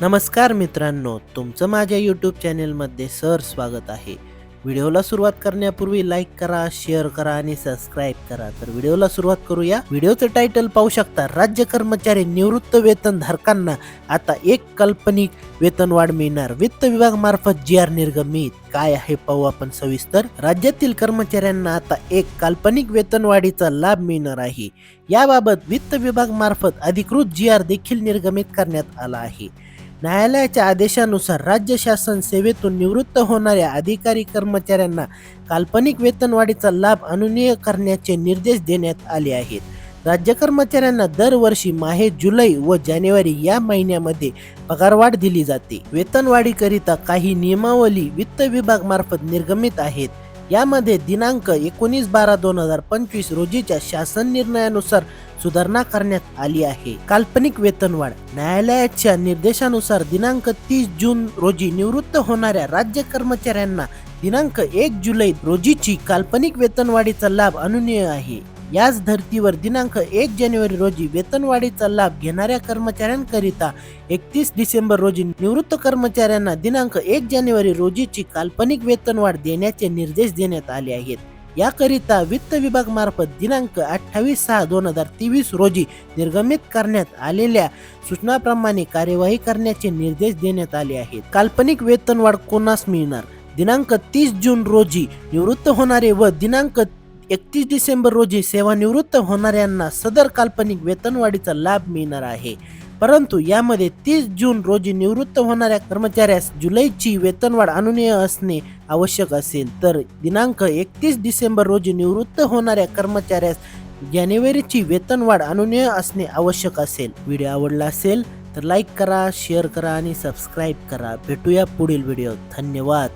नमस्कार मित्रांनो तुमचं माझ्या यूट्यूब चॅनेलमध्ये सर स्वागत आहे. व्हिडिओला सुरुवात करण्यापूर्वी लाईक करा शेअर करा आणि सबस्क्राईब करा. तर व्हिडिओला सुरुवात करूया. व्हिडिओचं टायटल पाहू शकता राज्य कर्मचारी निवृत्त वेतन धारकांना आता एक काल्पनिक वेतनवाढ मिळणार. वित्त विभाग मार्फत जी आर निर्गमित. काय आहे पाहू आपण सविस्तर. राज्यातील कर्मचाऱ्यांना आता एक काल्पनिक वेतनवाढीचा लाभ मिळणार आहे. याबाबत वित्त विभाग मार्फत अधिकृत जी आर देखील निर्गमित करण्यात आला आहे. न्यायालयाच्या आदेशानुसार राज्य शासन सेवेतून निवृत्त होणाऱ्या अधिकारी कर्मचाऱ्यांना काल्पनिक वेतनवाढीचा लाभ अनुनीय करण्याचे निर्देश देण्यात आले आहेत. राज्य कर्मचाऱ्यांना दरवर्षी माहे जुलै व जानेवारी या महिन्यामध्ये पगारवाढ दिली जाते. वेतनवाढीकरिता काही नियमावली वित्त विभाग मार्फत निर्गमित आहेत. यामध्ये दिनांक एकोणीस बारा दोन हजार पंचवीस रोजीच्या शासन निर्णयानुसार सुधारणा करण्यात आली आहे. काल्पनिक वेतनवाढ न्यायालयाच्या निर्देशानुसार दिनांक तीस जून रोजी निवृत्त होणाऱ्या राज्य कर्मचाऱ्यांना दिनांक एक जुलै रोजीची काल्पनिक वेतनवाढीचा लाभ अनुनीय आहे. याच धर्तीवर दिनांक एक जानेवारी रोजी वेतनवाढीचा लाभ घेणाऱ्या कर्मचाऱ्यांकरिता एकतीस डिसेंबर रोजी निवृत्त कर्मचाऱ्यांना दिनांक एक जानेवारी रोजीची काल्पनिक वेतनवाढ देण्याचे निर्देश देण्यात आले आहेत. याकरिता वित्त विभाग मार्फत दिनांक अठ्ठावीस सहा दोन हजार तेवीस रोजी निर्गमित करण्यात आलेल्या सूचनाप्रमाणे कार्यवाही करण्याचे निर्देश देण्यात आले आहेत. काल्पनिक वेतनवाढ कोणास मिळणार? दिनांक तीस जून रोजी निवृत्त होणारे व दिनांक एकतीस डिसेंबर रोजी सेवानिवृत्त होणाऱ्यांना सदर काल्पनिक वेतनवाढीचा लाभ मिळणार आहे. परंतु यामध्ये तीस जून रोजी निवृत्त होणाऱ्या कर्मचाऱ्यास जुलैची वेतनवाढ अनुनीय असणे आवश्यक असेल तर दिनांक एकतीस डिसेंबर रोजी निवृत्त होणाऱ्या कर्मचाऱ्यास जानेवारीची वेतनवाढ अनुनीय असणे आवश्यक असेल. व्हिडिओ आवडला असेल तर लाईक करा शेअर करा आणि सबस्क्राईब करा. भेटूया पुढील व्हिडिओ धन्यवाद.